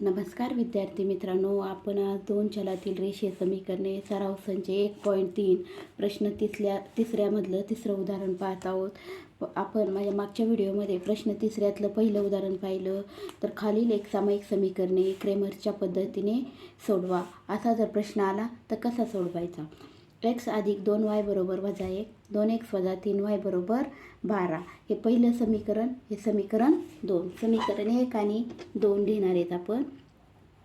नमस्कार विद्यार्थी मित्रांनो आपण आज दोन चलातील रेषीय समीकरणे सराव संच एक पॉईंट तीन प्रश्न तिसऱ्या तिसऱ्यामधलं तिसरं उदाहरण पाहत आहोत. आपण माझ्या मागच्या व्हिडिओमध्ये प्रश्न तिसऱ्यातलं पहिलं उदाहरण पाहिलं. तर खालील एक सामायिक समीकरणे क्रेमरच्या पद्धतीने सोडवा. असा जर प्रश्न आला तर कसा सोडवायचा? एक्स अधिक दोन वाय बरोबर वजा एक दोन एक्स वजा तीन वाय बरोबर बारा. हे पहिलं समीकरण हे समीकरण दोन. समीकरण एक आणि दोन लिहिणार आहेत आपण.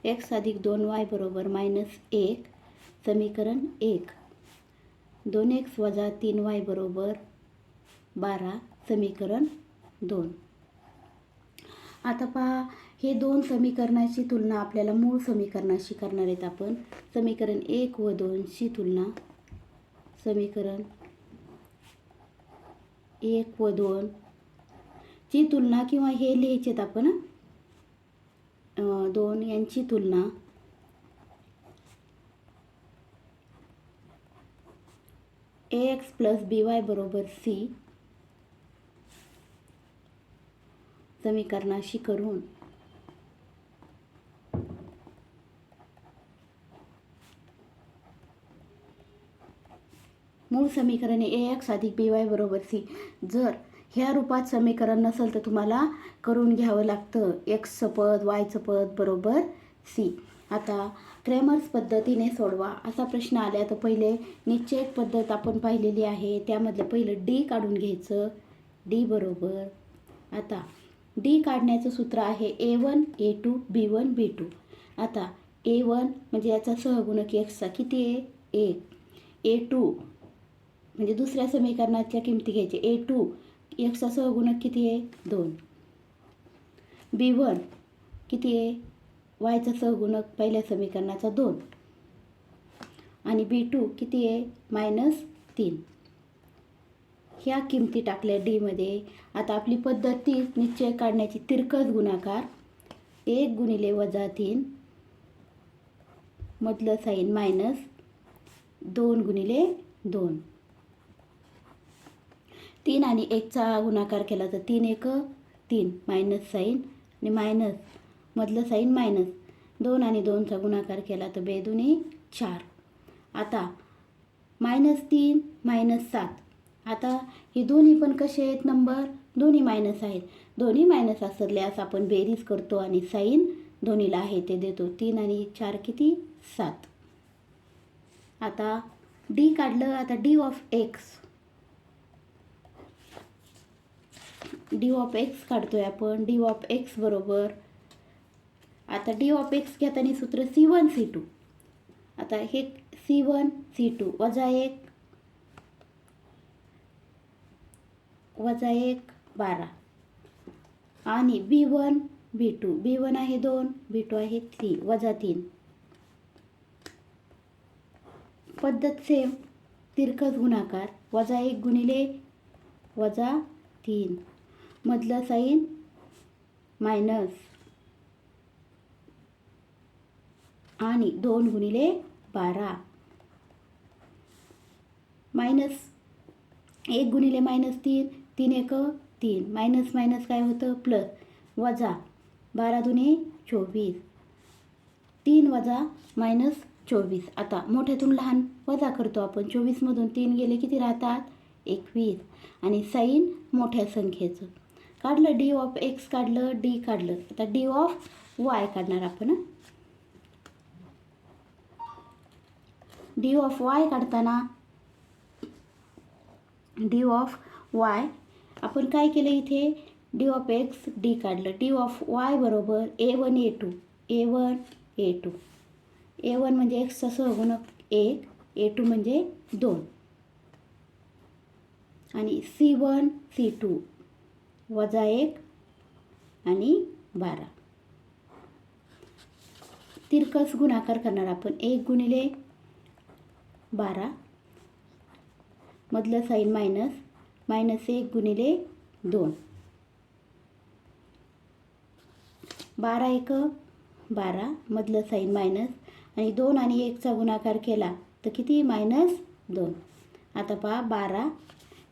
एक्स अधिक दोन वाय बरोबर मायनस एक समीकरण एक. दोन एक्स वजा तीन वाय बरोबर बारा समीकरण दोन. आता पहा हे दोन समीकरणाची तुलना आपल्याला मूळ समीकरणाशी करणार आहेत आपण. समीकरण एक व दोनची तुलना समीकरण एक व दोन. ची तुलना किंवा हे लिहायचेत आपण दोन यांची तुलना. A X plus B Y बरोबर सी समीकरणाशी करून. मूळ समीकरण ए एक्स अधिक बी वाय बरोबर सी. जर ह्या रूपात समीकरण नसेल तर तुम्हाला करून घ्यावं लागतं. एक्सचं पद वायचं पद बरोबर सी आता क्रॅमर्स पद्धतीने सोडवा. असा प्रश्न आला तर पहिले निश्चय पद्धत आपण पाहिलेली आहे. त्यामधलं पहिलं डी काढून घ्यायचं. डी बरोबर. आता डी काढण्याचं सूत्र आहे A one A two B one B two आता ए वन म्हणजे याचा सहगुणक एक्सचा किती आहे? एक ए टू म्हणजे दुसऱ्या समीकरणाच्या किमती घ्यायचे. ए टू एक्सचा सहगुणक किती आहे? दोन. बी वन किती आहे? वायचा सहगुणक पहिल्या समीकरणाचा दोन. आणि बी टू किती आहे? मायनस तीन. ह्या किमती टाकल्या डीमध्ये आता आपली पद्धती निश्चय काढण्याची तिरकस गुणाकार. एक गुणिले वजा तीन मधलं साईन मायनस दोन गुणिले दोन. तीन आणि एकचा गुणाकार केला तर तीन एक तीन. मायनस साईन आणि मायनस मधलं साईन मायनस. दोन आणि दोनचा गुणाकार केला तर बेदुने चार. आता मायनस तीन मायनस सात. आता हे दोन्ही पण कसे आहेत नंबर? दोन्ही मायनस आहेत. दोन्ही मायनस असल्यास आपण बेरीज करतो आणि साईन दोन्हीला आहे ते देतो. तीन आणि चार किती? सात. आता डी काढलं. आता D of X. D of X काढतो आहे आपण. डी ऑफ एक्स बरोबर. आता डी ऑफ एक्स घेताना सूत्र सी वन सी टू आता हे सी वन सी टू वजा एक वजा एक बारा. आणि B one B two B one आहे दोन बी टू आहे थ्री वजा तीन. पद्धत सेम तिरकस गुणाकार. वजा एक गुणिले वजा तीन. मधलं साईन मायनस. आणि दोन गुणिले बारा. मायनस एक गुणिले मायनस तीन तीन एक तीन. मायनस मायनस काय होतं? प्लस वजा बारा दुने चोवीस. तीन वजा मायनस चोवीस. आता मोठ्यातून लहान वजा करतो आपण. चोवीसमधून तीन गेले किती राहतात? एकवीस. आणि साईन मोठ्या संख्येचं. काढलं डी ऑफ एक्स काढलं डी काढलं. आता डी ऑफ वाय काढणार आपण डी ऑफ वाय काढताना डी ऑफ वाय आपण काय केलं इथे? डी ऑफ एक्स डी काढलं. डी ऑफ वाय बरोबर A one A two A one A two A one म्हणजे एक्सचा सहगुणक एक ए टू म्हणजे दोन. आणि सी वन सी टू वजा एक आणि बारा. तिरकस गुणाकार करणार आपण. एक गुणिले बारा. मधलं साईन मायनस मायनस एक गुणिले दोन. बारा एक बारा. मधलं साईन मायनस आणि दोन आणि एकचा गुणाकार केला तर किती? मायनस दोन. आता पहा बारा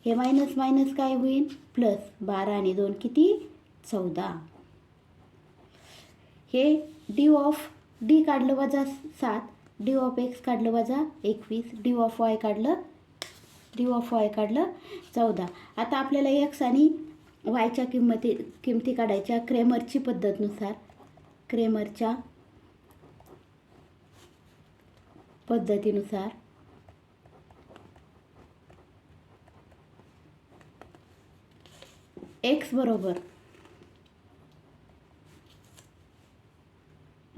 हे मायनस मायनस काय होईल? प्लस बारा आणि दोन किती? चौदा. हे डी ऑफ डी काढलं वजा सात डी ऑफ एक्स काढलं वजा एकवीस डी ऑफ वाय काढलं डी ऑफ वाय काढलं चौदा. आता आपल्याला एक्स आणि वायच्या किंमती किमती काढायच्या क्रेमरची पद्धतनुसार. क्रेमरच्या पद्धतीनुसार. एक्स बरोबर.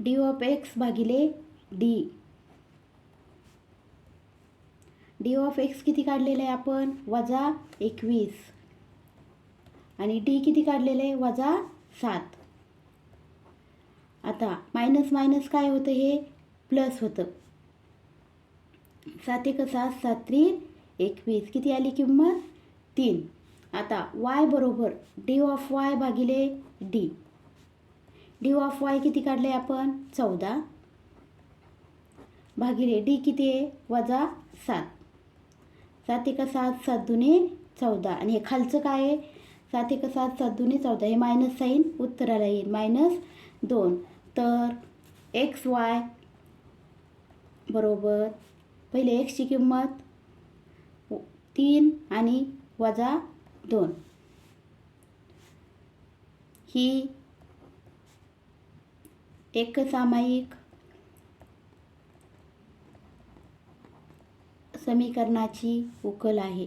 डी ऑफ एक्स भागिले डी डी ऑफ एक्स किती काढलेलं आहे आपण? वजा एकवीस. आणि डी किती काढलेलं आहे? वजा सात. आता मायनस मायनस काय होतं हे? प्लस होतं. सात एक सात सात त्री एकवीस. किती आली किंमत? तीन. आता वाय बरोबर डी ऑफ वाय भागिले डी डी ऑफ वाय किती काढले आपण? चौदा. भागिले डी किती आहे? वजा सात. सात एका सात सात दुने चौदा. आणि हे खालचं काय आहे? सात एका सात सात दुने चौदा. हे मायनस साईन उत्तराला येईल. मायनस दोन. तर एक्स वाय बरोबर. पहिले एक्सची किंमत तीन आणि वजा दोन. ही एकसामायिक समीकरणाची उकल आहे.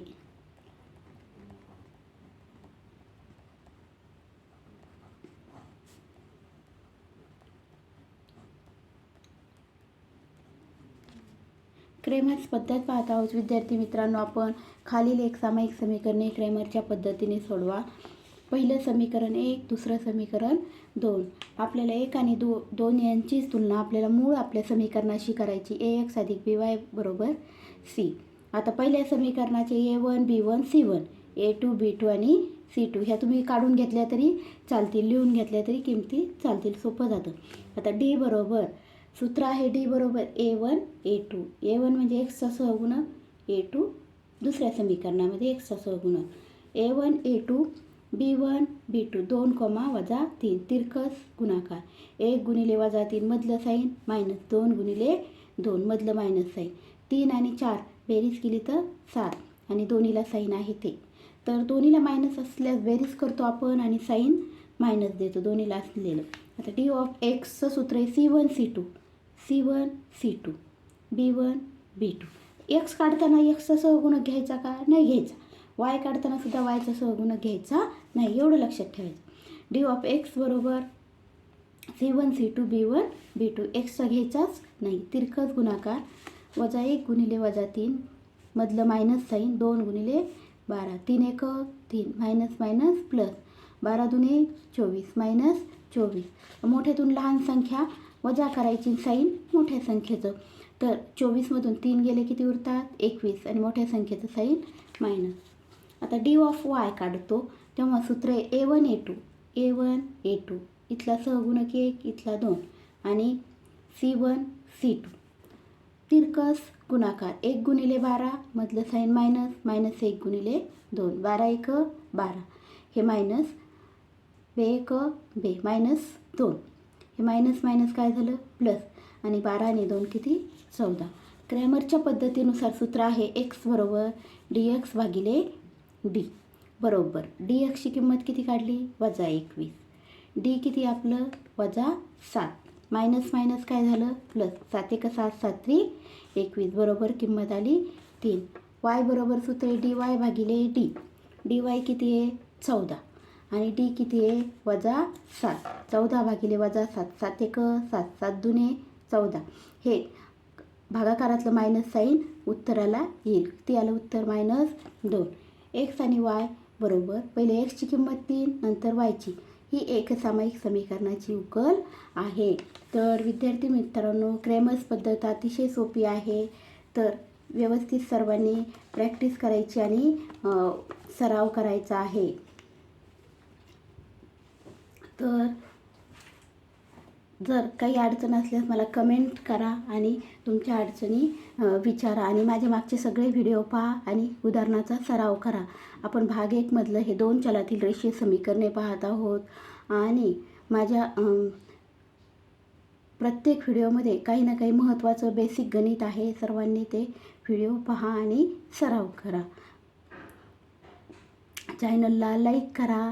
क्रेमर्स पद्धत पाहत आहोत. विद्यार्थी मित्रांनो आपण खालील एक सामायिक समीकरणे क्रेमरच्या पद्धतीने सोडवा. पहिलं समीकरण एक दुसरं समीकरण दोन. आपल्याला एक आणि दो दोन यांचीच तुलना आपल्याला मूळ आपल्या समीकरणाशी करायची. ए एक्स अधिक बी वाय बरोबर सी. आता पहिल्या समीकरणाचे A one B one C one. A two B two आणि सी टू. ह्या तुम्ही काढून घेतल्या तरी चालतील लिहून घेतल्या तरी किमती चालतील. सोपं जातं. आता डी बरोबर सूत्र आहे डी बरोबर A one A two A one म्हणजे एक्सचा सहगुण ए टू दुसऱ्या समीकरणामध्ये एक्सचा सहगुण. A one A two B one B two दोन कोमा वजा तीन. तिरकस गुणाकार. एक गुणिले वजा तीन मधलं साईन मायनस दोन गुणिले दोन मधलं मायनस साईन. तीन आणि चार बेरीज केली तर सात. आणि दोन्हीला साईन आहे ते. तर दोन्हीला मायनस असल्यास बेरीज करतो आपण आणि साईन मायनस देतो. दोन्हीला असलेलं. आता डी ऑफ एक्सचं सूत्र आहे C one C two C one C two B one B two. X काढताना एक्सचा सहगुणक घ्यायचा का? नाही घ्यायचा. वाय काढताना सुद्धा वायचा सहगुणक घ्यायचा नाही एवढं लक्षात ठेवायचं. डी ऑफ एक्स बरोबर C one C two B one B two. एक्सचा घ्यायचाच नाही. तिरकस गुणाकार वजा एक गुणिले वजा तीन मधलं मायनस साईन दोन गुणिले बारा. तीन एक तीन. मायनस मायनस प्लस बारा दुने चोवीस. मायनस चोवीस. मोठ्यातून लहान संख्या वजा करायची साईन मोठ्या संख्येचं. तर चोवीसमधून तीन गेले किती उरतात? एकवीस. आणि मोठ्या संख्येचं साईन मायनस. आता डी ऑफ वाय काढतो. तेव्हा सूत्र आहे A one A two. A one A two. इथला सहगुणक एक इथला दोन. आणि सी वन सी टू. तिरकस गुणाकार. एक गुणिले बारा मधलं साईन मायनस. मायनस एक गुणिले दोन. बारा एक बारा. हे मायनस बे एक बे. मायनस दोन. हे मायनस मायनस काय झालं? प्लस आणि बारा आणि दोन किती? चौदा. क्रॅमरच्या पद्धतीनुसार सूत्र आहे एक्स बरोबर डी एक्स भागिले डी बरोबर. डी एक्सची किंमत किती काढली? वजा एकवीस. डी किती आपलं? वजा सात. मायनस मायनस काय झालं? प्लस सात एक सात सात एकवीस. बरोबर किंमत आली तीन. वाय बरोबर सूत्र डी वाय भागिले डी डी वाय किती आहे? चौदा. आणि डी किती आहे? वजा सात. चौदा भागिले वजा सात. सात एक सात सात दुने चौदा. हे भागाकारातलं मायनस साईन उत्तराला येईल. किती आलं उत्तर? मायनस दोन. एक्स आणि वाय बरोबर. पहिले एक्सची किंमत तीन नंतर वायची ही एक सामायिक समीकरणाची उकल आहे. तर विद्यार्थी मित्रांनो क्रॅमर्स पद्धत अतिशय सोपी आहे. तर व्यवस्थित सर्वांनी प्रॅक्टिस करायची आणि सराव करायचा आहे. तर जर काही अडचण असल्यास मला कमेंट करा आणि तुमच्या अडचणी विचारा आणि माझे मागचे सगळे व्हिडिओ पहा आणि उदाहरणाचा सराव करा. आपण भाग एकमधलं हे दोन चलातील रेषीय समीकरणे पाहत आहोत आणि माझ्या प्रत्येक व्हिडिओमध्ये काही ना काही महत्त्वाचं बेसिक गणित आहे. सर्वांनी ते व्हिडिओ पहा आणि सराव करा. चॅनलला लाईक करा.